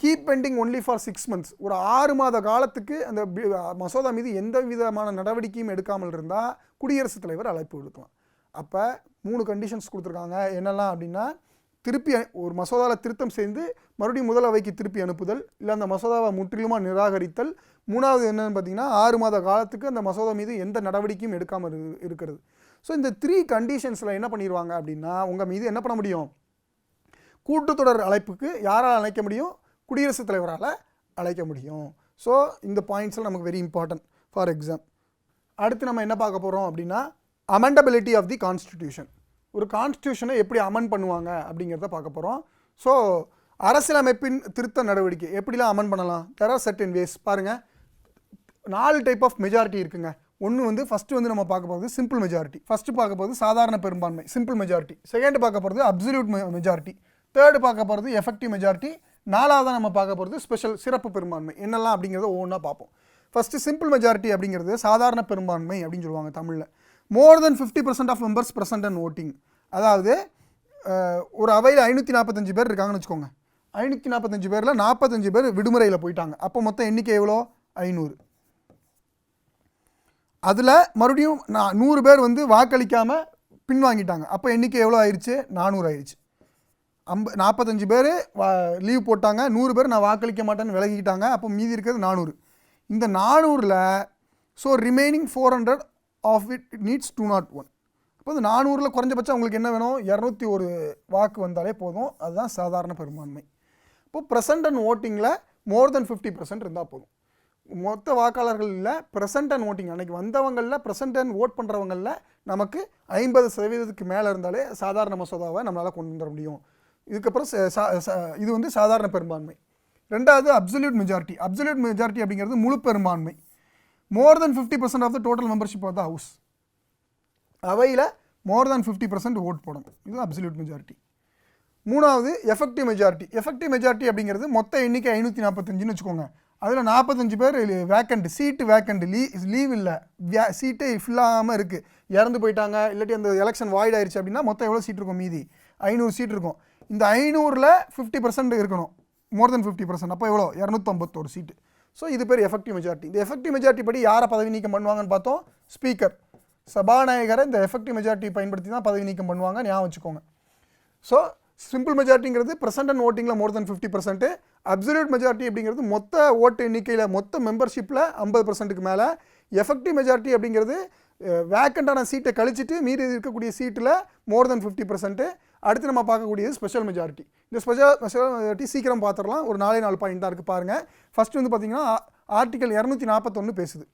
[SPEAKER 1] keep pending only for six months ஒரு ஆறு மாத காலத்துக்கு அந்த பி- மசோதா மீது எந்த விதமான நடவடிக்கையும் எடுக்காமல் இருந்தால் குடியரசுத் தலைவர் அழைப்பு விடுக்கலாம். அப்போ மூணு கண்டிஷன்ஸ் கொடுத்துருக்காங்க. என்னெல்லாம் அப்படின்னா திருப்பி ஒரு மசோதாவில் திருத்தம் செய்து மறுபடியும் முதல் அவைக்கு திருப்பி அனுப்புதல் இல்லை அந்த மசோதாவை முற்றிலுமாக நிராகரித்தல். மூணாவது என்னன்னு பார்த்தீங்கன்னா ஆறு மாத காலத்துக்கு அந்த மசோதா மீது எந்த நடவடிக்கையும் எடுக்காமல் இரு- இருக்கிறது. ஸோ இந்த த்ரீ கண்டிஷன்ஸில் என்ன பண்ணிடுவாங்க அப்படின்னா உங்கள் மீது என்ன பண்ண முடியும்? கூட்டுத்தொடர் அழைப்புக்கு யாரால் அழைக்க முடியும்? குடியரசுத் தலைவரால் அழைக்க முடியும். ஸோ இந்த பாயிண்ட்ஸில் நமக்கு வெரி இம்பார்ட்டன்ட் ஃபார் எக்ஸாம் அடுத்து நம்ம என்ன பார்க்க போகிறோம் அப்படின்னா அமெண்டபிலிட்டி ஆஃப் தி கான்ஸ்டிடியூஷன் ஒரு கான்ஸ்டியூஷனை எப்படி அமன் பண்ணுவாங்க அப்படிங்கிறத பார்க்க போகிறோம் ஸோ அரசியலமைப்பின் திருத்த நடவடிக்கை எப்படிலாம் அமெண்ட் பண்ணலாம்? தெர் ஆர் சர்டன் வேஸ் பாருங்கள் நாலு டைப் ஆஃப் மெஜாரிட்டி இருக்குங்க. ஒன்று வந்து ஃபஸ்ட்டு வந்து நம்ம பார்க்க போகிறது சிம்பிள் மெஜாரிட்டி ஃபஸ்ட்டு பார்க்க போகிறது சாதாரண பெரும்பான்மை சிம்பிள் மெஜாரிட்டி செகண்ட் பார்க்க போகிறது அப்சல்யூட் மெஜாரிட்டி தேர்டு பார்க்க போகிறது எஃபெக்டிவ் மெஜாரிட்டி நாலாவதாக நம்ம பார்க்க போகிறது ஸ்பெஷல் சிறப்பு பெரும்பான்மை. என்னெல்லாம் அப்படிங்கிறத ஒவ்வொன்றா பார்ப்போம். ஃபஸ்ட்டு சிம்பிள் மெஜாரிட்டி அப்படிங்கிறது சாதாரண பெரும்பான்மை அப்படின்னு சொல்லுவாங்க தமிழில். More than fifty percent of members present and voting அதாவது ஒரு அவையில் ஐநூற்றி நாற்பத்தஞ்சு பேர் இருக்காங்கன்னு வச்சுக்கோங்க. ஐநூற்றி நாற்பத்தஞ்சு பேரில் நாற்பத்தஞ்சு பேர் விடுமுறையில் போயிட்டாங்க. அப்போ மொத்தம் எண்ணிக்கை எவ்வளோ? ஐநூறு. அதில் மறுபடியும் நான் நூறு பேர் வந்து வாக்களிக்காமல் பின்வாங்கிட்டாங்க. அப்போ எண்ணிக்கை எவ்வளோ ஆயிடுச்சு நானூறு ஆயிடுச்சு அம்ப நாற்பத்தஞ்சு பேர் வா லீவ் போட்டாங்க. நூறு பேர் நான் வாக்களிக்க மாட்டேன்னு விலகிக்கிட்டாங்க. அப்போ மீதி இருக்கிறது நானூறு. இந்த நானூறில் so remaining four hundred of it needs to not one அப்போ இந்த நானூறில் குறைஞ்சபட்சம் உங்களுக்கு என்ன வேணும்? இரநூத்தி ஒரு வாக்கு வந்தாலே போதும். அதுதான் சாதாரண பெரும்பான்மை. இப்போ ப்ரெசன்ட் அண்ட் ஓட்டிங்கில் மோர் தென் ஃபிஃப்டி பர்சன்ட் இருந்தால் போதும். மொத்த வாக்காளர்களில் ப்ரெசன்ட் அண்ட் ஓட்டிங் அன்றைக்கி வந்தவங்களில் ப்ரெசன்ட் அண்ட் ஓட் பண்ணுறவங்களில் நமக்கு ஐம்பது சதவீதத்துக்கு மேலே இருந்தாலே சாதாரண மசோதாவை நம்மளால் கொண்டு வர முடியும். இதுக்கப்புறம் இது வந்து சாதாரண பெரும்பான்மை. ரெண்டாவது அப்சல்யூட் மெஜாரிட்டி அப்சல்யூட் மெஜாரிட்டி அப்படிங்கிறது முழு பெரும்பான்மை. More than fifty percent of the total membership of the house அவையில் more than fifty percent vote போடணும். இது அப்சல்யூட் மெஜாரிட்டி மூணாவது எஃபெக்டிவ் மெஜாரிட்டி எஃபெக்டிவ் மெஜாரிட்டி அப்படிங்கிறது மொத்த எண்ணிக்கை ஐநூற்றி நாற்பத்தஞ்சுன்னு வச்சுக்கோங்க. அதில் நாற்பத்தஞ்சு பேர் வேக்கண்ட் சீட்டு வேக்கண்ட் லீ லீவ் இல்லை. வே சீட்டே இல்லாமல் இருக்குது இறந்து போயிட்டாங்க இல்லாட்டி அந்த எலெக்ஷன் வாய்ட் ஆயிடுச்சு அப்படின்னா மொத்தம் எவ்வளோ சீட் இருக்கும் மீதி? ஐநூறு சீட் இருக்கும். இந்த ஐநூறில் ஃபிஃப்டி பர்சன்ட் இருக்கணும். மோர் தென் ஃபிஃப்டி பர்சன்ட் அப்போ எவ்வளோ இரநூத்தம்பத்தோரு சீட்டு ஸோ இது பேர் எஃபெக்டிவ் மெஜாரிட்டி இந்த எஃபெக்டிவ் மெஜாரிட்டி படி யாரை பதவி நீக்கம் பண்ணுவாங்கன்னு பார்த்தோம்? ஸ்பீக்கர் சபாநாயகரை இந்த எஃபெக்டிவ் மெஜாரிட்டி பயன்படுத்தி தான் பதவி நீக்கம் பண்ணுவாங்க ஞாபகம் வச்சுக்கோங்க. ஸோ சிம்பிள் மெஜாரிட்டிங்கிறது present and ஓட்டிங்கில் more than fifty percent absolute majority அப்படிங்கிறது மொத்த ஓட்டு எண்ணிக்கையில் மொத்த மெம்பர்ஷிப்பில் ஐம்பது பர்சன்ட்டுக்கு மேலே. எஃபெக்டிவ் மெஜாரிட்டி அப்படிங்கிறது வேக்கண்டான சீட்டை கழிச்சிட்டு மீறி இருக்கக்கூடிய சீட்டில் மோர் தென் ஃபிஃப்டி பர்சன்ட்டு அடுத்து நம்ம பார்க்கக்கூடியது ஸ்பெஷல் மெஜாரிட்டி இந்த ஸ்பெஷல் ஸ்பெஷாலிட்டி சீக்கிரம் பார்த்துடலாம் ஒரு நாலே நாலு பாயிண்ட் தான் இருக்குது பாருங்கள் ஃபஸ்ட்டு வந்து பார்த்தீங்கன்னா ஆர்டிகல் இரநூத்தி நாற்பத்தொன்று பேசுது.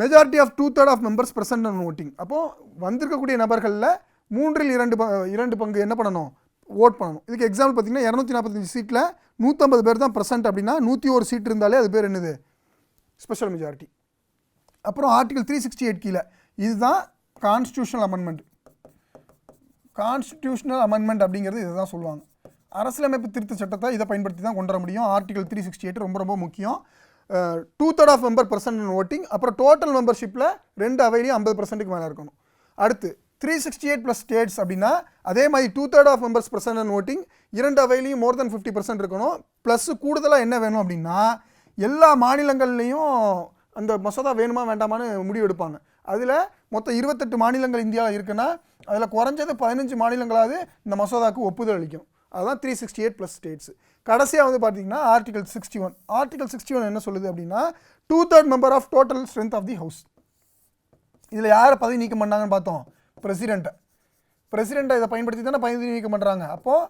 [SPEAKER 1] Majority of two third of members present and voting அப்போது வந்திருக்கக்கூடிய நபர்களில் மூன்றில் இரண்டு இரண்டு பங்கு என்ன பண்ணணும்? ஓட் பண்ணணும். இதுக்கு எக்ஸாம்பிள் பார்த்தீங்கன்னா இரநூத்தி நாற்பத்தஞ்சு சீட்டில் நூற்றம்பது பேர் தான் பிரசன்ட் அப்படின்னா நூற்றி ஒரு சீட் இருந்தாலே அது பேர் என்னது? ஸ்பெஷல் மெஜாரிட்டி அப்புறம் ஆர்டிகல் த்ரீ சிக்ஸ்டி எயிட் கீழே. இதுதான் கான்ஸ்டியூஷனல் அமெண்ட்மெண்ட் கான்ஸ்டியூஷனல் அமெண்ட்மெண்ட் அப்படிங்கிறது இதுதான் சொல்லுவாங்க. அரசியலமைப்பு திருத்த சட்டத்தை இதை பயன்படுத்தி தான் கொண்டு வர முடியும். ஆர்டிகல் த்ரீ சிக்ஸ்டி எயிட் ரொம்ப ரொம்ப முக்கியம். Two third of member percent voting அப்புறம் டோட்டல் மெம்பர்ஷிப்பில் ரெண்டு அவையிலையும் ஐம்பது பர்சன்ட்டுக்கு மேலே இருக்கணும். அடுத்து three sixty eight plus states அப்படின்னா அதே மாதிரி two third of members percent voting இரண்டு அவையிலையும் மோர் தென் ஃபிஃப்டி பர்சன்ட் இருக்கணும். ப்ளஸ் கூடுதலாக என்ன வேணும் அப்படின்னா எல்லா மாநிலங்கள்லேயும் அந்த மசோதா வேணுமா வேண்டாமான்னு முடிவு எடுப்பாங்க. அதில் மொத்தம் இருபத்தெட்டு மாநிலங்கள் இந்தியாவில் இருக்குன்னா அதில் குறைஞ்சது பதினஞ்சு மாநிலங்களாவது இந்த மசோதாவுக்கு ஒப்புதல் அளிக்கும். அதுதான் three sixty eight plus states கடைசியாக வந்து பார்த்தீங்கன்னா article sixty one article sixty one என்ன சொல்லுது அப்படின்னா two third member of total strength of the house இதில் யாரை பதவி நீக்கம் பண்ணாங்கன்னு பார்த்தோம்? பிரசிடெண்ட்டை பிரசிடெண்ட்டை இதை பயன்படுத்தி தானே பதவி நீக்கம் பண்ணுறாங்க அப்போது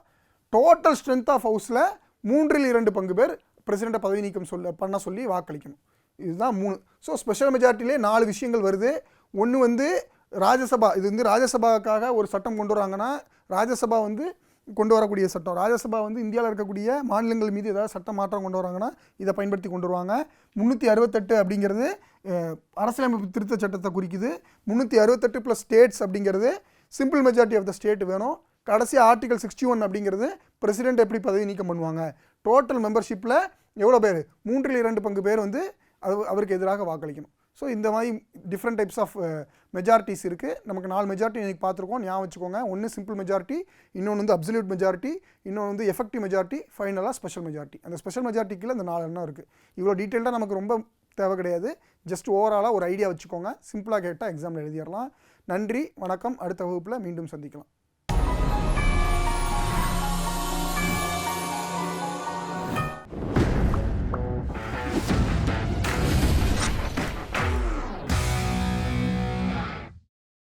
[SPEAKER 1] டோட்டல் ஸ்ட்ரென்த் ஆஃப் ஹவுஸில் மூன்றில் இரண்டு பங்கு பேர் பிரசிடெண்ட்டை பதவி நீக்கம் சொல்ல பண்ண சொல்லி வாக்களிக்கணும். இதுதான் மூணு. ஸோ ஸ்பெஷல் மெஜாரிட்டிலே நாலு விஷயங்கள் வருது. ஒன்று வந்து ராஜ்யசபா இது வந்து ராஜ்யசபாவுக்காக ஒரு சட்டம் கொண்டு வராங்கன்னா ராஜ்யசபா வந்து கொண்டு வரக்கூடிய சட்டம். ராஜ்யசபா வந்து இந்தியாவில் இருக்கக்கூடிய மாநிலங்கள் மீது ஏதாவது சட்ட மாற்றம் கொண்டு வராங்கன்னா இதை பயன்படுத்தி கொண்டு வருவாங்க. முந்நூற்றி அறுபத்தெட்டு அப்படிங்கிறது அரசியலமைப்பு திருத்த சட்டத்தை குறிக்குது. முந்நூற்றி அறுபத்தெட்டு ப்ளஸ் ஸ்டேட்ஸ் அப்படிங்கிறது simple majority of the state வேணும். கடைசி ஆர்டிகல் சிக்ஸ்டி ஒன் அப்படிங்கிறது பிரசிடென்ட் எப்படி பதவி நீக்கம் பண்ணுவாங்க? டோட்டல் மெம்பர்ஷிப்பில் எவ்வளோ பேர்? மூன்றில் இரண்டு பங்கு பேர் வந்து அது அவருக்கு எதிராக வாக்களிக்கணும். ஸோ இந்த மாதிரி டிஃப்ரெண்ட் டைப்ஸ் ஆஃப் மெஜாரிட்டிஸ் இருக்குது நமக்கு நாலு மெஜாரிட்டி இன்றைக்கி பார்த்துருக்கோம். ஞாபகம் வச்சுக்கோங்க. ஒன்று சிம்பிள் மெஜாரிட்டி இன்னொன்று வந்து அப்சல்யூட் மெஜாரிட்டி இன்னொன்று வந்து எஃபெக்டிவ் மெஜாரிட்டி ஃபைனலாக ஸ்பெஷல் மெஜாரிட்டி அந்த ஸ்பெஷல் மெஜாரிட்டிக்குள்ள இந்த நாலு எண்ணம் இருக்குது இவ்வளோ டீட்டெயில்டாக நமக்கு ரொம்ப தேவை கிடையாது. ஜஸ்ட் ஓவராலாக ஒரு ஐடியா வச்சுக்கோங்க. சிம்பிளாக கேட்டால் எக்ஸாமில் எழுதிடலாம். நன்றி வணக்கம். அடுத்த வகுப்பில் மீண்டும் சந்திக்கலாம்.